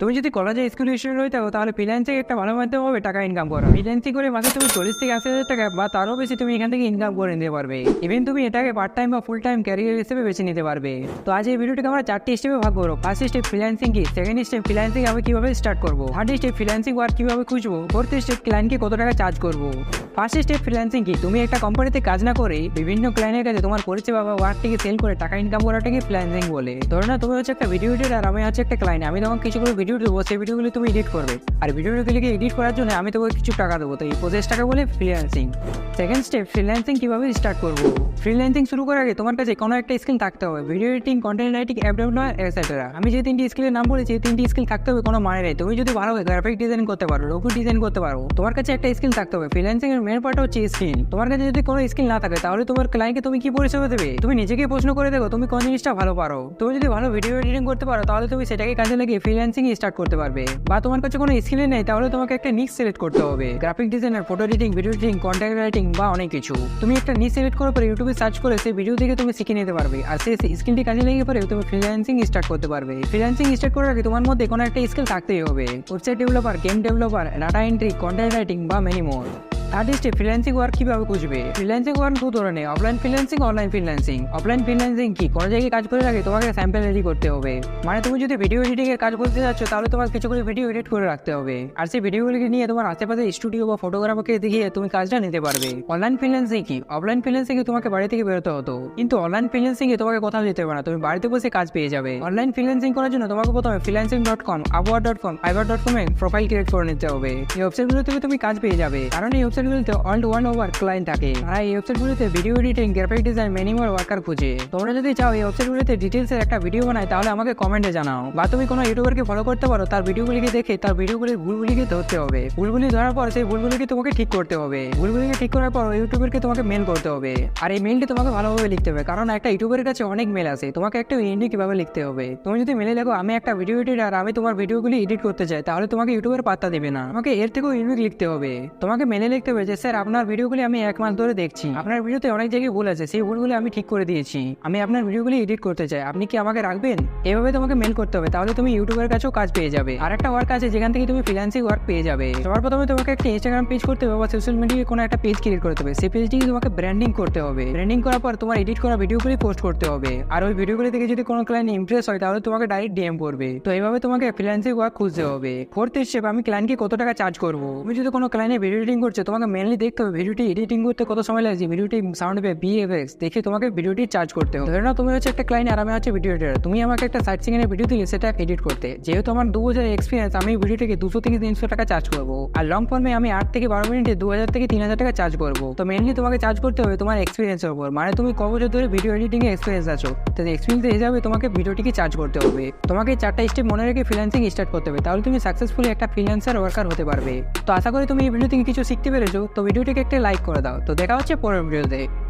তুমি যদি কলেজে স্কুল স্টুডেন্ট হয়ে থাকো তাহলে ফ্রিল্যান্সিং একটা ভালো মাধ্যম হবে, টাকা ইনকাম করা। ফ্রিল্যান্সিং করে মাসে তুমি চল্লিশ থেকে আশি হাজার টাকা বা তারও বেশি তুমি এখান থেকে ইনকাম করে নিতে পারবে। ইভেন তুমি এটাকে পার্ট টাইম বা ফুল টাইম ক্যারিয়ার হিসেবে বেছে নিতে পারবে। তো আজ এই ভিডিওটিকে আমরা চারটি স্টেপে ভাগ করব। ফার্স্ট স্টেপ ফ্রিল্যান্সিং কি? সেকেন্ড স্টেপ ফ্রিল্যান্সিং আমি কীভাবে স্টার্ট করব? থার্ড স্টেপ ফ্রিল্যান্সিং ওয়ার্ক কীভাবে খুঁজবো? ফোর্থ স্টেপ ক্লায়েন্টকে কত টাকা চার্জ করব? ফার্স্ট স্টেপ ফ্রিল্যান্সিং কি? তুমি একটা কোম্পানিতে কাজ না করে বিভিন্ন ক্লায়েন্টের কাছে তোমার পরিষেবা বা ওয়ার্কটিকে সেল করে টাকা ইনকাম করাটাকে ফ্রিল্যান্সিং বলে। ধরো না তুমি হচ্ছে একটা ভিডিও এডিটর আর আমি হচ্ছে একটা ক্লায়েন্ট আমি তোমাকে কিছু করে ভিডিও দেবো, সেই ভিডিওগুলো তুমি এডিট করবে। আর ভিডিওগুলিকে এডিট করার জন্য আমি তোমাকে কিছু টাকা দেবো। তো এই পঁচিশ টাকা বলে ফ্রিল্যান্সিং সেকেন্ড স্টেপ ফ্রিল্যান্সিং কীভাবে স্টার্ট করব? ফ্রিল্যান্সিং শুরু করার আগে তোমার কাছে কোনো একটা স্কিল থাকতে হবে। Video editing content writing app development etcetera আমি যে তিনটি স্কিলের নাম বলেছি, এই তিনটি স্কিল থাকতে হবে, কোনো মানে নেই। তুমি যদি ভালো গ্রাফিক ডিজাইন করতে পারো লোগো ডিজাইন করতে পারো, তোমার কাছে একটা স্কিল থাকতে হবে। ফ্রিল্যান্সিং এর মেন পার্ট হচ্ছে স্কিল তোমার কাছে যদি কোনো স্কিল না থাকে, তাহলে তোমার ক্লায়েন্টকে তুমি কি পরিষেবা দেবে? তুমি নিজেকে প্রশ্ন করে দেখো, তুমি কোন জিনিসটা ভালো পারো? তুমি যদি ভালো ভিডিও এডিটিং করতে পারো, তাহলে তুমি সেটাকে কাজে লাগিয়ে ফ্রিল্যান্সিং স্টার্ট করতে পারবে। বা তোমার কাছে কোনো স্কিল নেই, তাহলে তোমাকে একটা নিক সিলেক্ট করতে হবে। Graphic designer photo editing video editing content writing বা অনেক কিছু। তুমি একটা নিক সিলেক্ট করার পরে ইউটিউবে সার্চ করে সেই ভিডিও থেকে তুমি শিখে নিতে পারবে। আর সেই স্কিলটি কাজে লেগে পরে তুমি ফ্রিল্যান্সিং স্টার্ট করতে পারবে। ফ্রিল্যান্সিং স্টার্ট করার আগে তোমার মধ্যে কোনো একটা স্কিল থাকতেই হবে। Website developer game developer data entry content writing বা many more third step freelancing work কীভাবে খুঁজবে? ফ্রিল্যান্সিং ওয়ার্ক দু ধরনের। Offline freelancing online freelancing offline freelancing কি? কোনো জায়গায় কাজ করে রাখে তোমাকে স্যাম্পল রেডি করতে হবে। মানে তুমি যদি ভিডিও এডিটিং এর কাজ করতে যাচ্ছ, তাহলে তোমার কিছু করে ভিডিও এডিট করে রাখতে হবে। আর সেই ভিডিওগুলিকে নিয়ে তোমার আশেপাশে স্টুডিও বা ফটোগ্রাফারকে দেখিয়ে তুমি কাজটা নিতে পারবে। অনলাইন ফ্রিল্যান্সিং কি? অফলাইন ফ্রিল্যান্সিং এ তোমাকে বাড়ি থেকে বেরোতে হতো। কিন্তু অনলাইন ফ্রিল্যান্সিং এ তোমাকে কোথাও যেতে হবে না। তুমি বাড়িতে বসে কাজ পেয়ে যাবে। অনলাইন ফ্রিল্যান্সিং করার জন্য তোমাকে প্রথমে ফ্রিল্যান্সিং ডট কম আবহাওয়া ডট কম আইবার ডট কমে প্রোফাইল ক্রিয়েট করে নিতে হবে। এই ওয়েবসাইটগুলো থেকে তুমি কাজ পেয়ে যাবে। কারণ এই ওয়েবসাইটগুলোতে অল ওয়ান ওভার ক্লায়েন্ট থাকে। আর এই ওয়েবসাইটগুলোতে video editing graphic design minimal worker খুঁজে। তোমরা যদি চাও এই ওয়েবসাইটগুলোতে ডিটেলসের একটা ভিডিও বানাই, তাহলে আমাকে কমেন্টে জানাও। বা তুমি কোনো ইউটিউবারকে ফলো করতে পারো, তার ভিডিওগুলিকে দেখে তার ভিডিওগুলির ভুলগুলিকে ধরতে হবে। ভুলগুলি ধরার পর সেই ভুলগুলিকে তোমাকে ঠিক করতে হবে। ভুলগুলিকে ঠিক করার পর ইউটিউবারকে তোমাকে মেল করতে হবে। আর এই মেলটি তোমাকে ভালোভাবে লিখতে হবে, কারণ একটা ইউটিউবের কাছে অনেক মেল আছে তোমাকে একটা ইউনিক কীভাবে লিখতে হবে। তুমি যদি মেলে লেখো, আমি একটা ভিডিও এডিটার আমি তোমার ভিডিওগুলি এডিট করতে চাই তাহলে তোমাকে ইউটিউবের পাত্তা দেবে না। আমাকে এর থেকেও ইউনিক লিখতে হবে। তোমাকে মেলে লিখতে হবে যে স্যার, আপনার ভিডিওগুলি আমি এক মাস ধরে দেখছি। আপনার ভিডিওতে অনেক জায়গায় ভুল আছে। সেই ভুলগুলি আমি ঠিক করে দিয়েছি। আমি আপনার ভিডিওগুলি এডিট করতে চাই। আপনি কি আমাকে রাখবেন? এভাবে তোমাকে মেল করতে হবে। তাহলে তুমি ইউটিউবের কাছেও কাজ পেয়ে যাবে। আর একটা ওয়ার্ক আছে, যেখান থেকে তুমি ফ্রিল্যান্সিং ওয়ার্ক পেয়ে যাবে। সবার প্রথমে তোমাকে একটা ইনস্টাগ্রাম পেজ করতে হবে বা সোশ্যাল মিডিয়ায় কোনো একটা পেজ ক্রিয়েট করতে হবে। সেই পেজটিকে তোমাকে ব্র্যান্ডিং করতে হবে। ব্র্যান্ডিং করার পর তোমার এডিট করা ভিডিওগুলি পোস্ট করতে হবে। আর ওই ভিডিওগুলি থেকে যদি কোনো ক্লায়েন্ট ইমপ্রেস হয়, তাহলে তোমাকে ডাইরেক্ট ডিএম করবে। তো এইভাবে তোমাকে ফ্রিল্যান্সিং ওয়ার্ক খুঁজতে হবে। ফোর্থ স্টেপ আমি ক্লায়েন্টকে কত টাকা চার্জ করব? তুমি যদি কোনো ক্লায়েন্টের ভিডিও এডিটিং করছে, তোমাকে মেনলি দেখতে হবে ভিডিওটি এডিটিং করতে কত সময় লাগছে ভিডিওটি সাউন্ড পে বিএফএক্স দেখে তোমাকে ভিডিওটি চার্জ করতে হবে। ধরে নাও তুমি হচ্ছে একটা ক্লায়েন্ট আর আমি হচ্ছে ভিডিও এডিটার তুমি আমাকে একটা সাইট সিঙ্গের ভিডিও দিলে, সেটা এডিট করতে। যেহেতু আমার দু হাজার এক্সপিরিয়েন্স আমি ভিডিওটিকে দুশো থেকে তিনশো টাকা চার্জ করব। আর লং ফর্মে আমি আট থেকে বারো মিনিটে দু হাজার থেকে তিন হাজার টাকা চার্জ করব। তো মেনলি তোমাকে চার্জ করতে হবে তোমার এক্সপিরিয়েন্সের উপর। মানে তুমি ক বছর ধরে ভিডিও এডিটিং এক্সপিরিয়েন্স আছো। তো এক্সপিরিয়েন্স হিসাবে তোমাকে ভিডিওটিকে চার্জ করতে হবে। তোমাকে চারটা স্টেপ মনে রেখে ফ্রিল্যান্সিং স্টার্ট করতে হবে। তাহলে তুমি সাকসেসফুলি একটা ফ্রিল্যান্সার ওয়ার্কার হতে পারবে। তো আশা করি তুমি এই ভিডিও থেকে কিছু শিখতে পেরেছ। তো ভিডিওটিকে একটি লাইক করে দাও। তো দেখা হচ্ছে পরের ভিডিওতে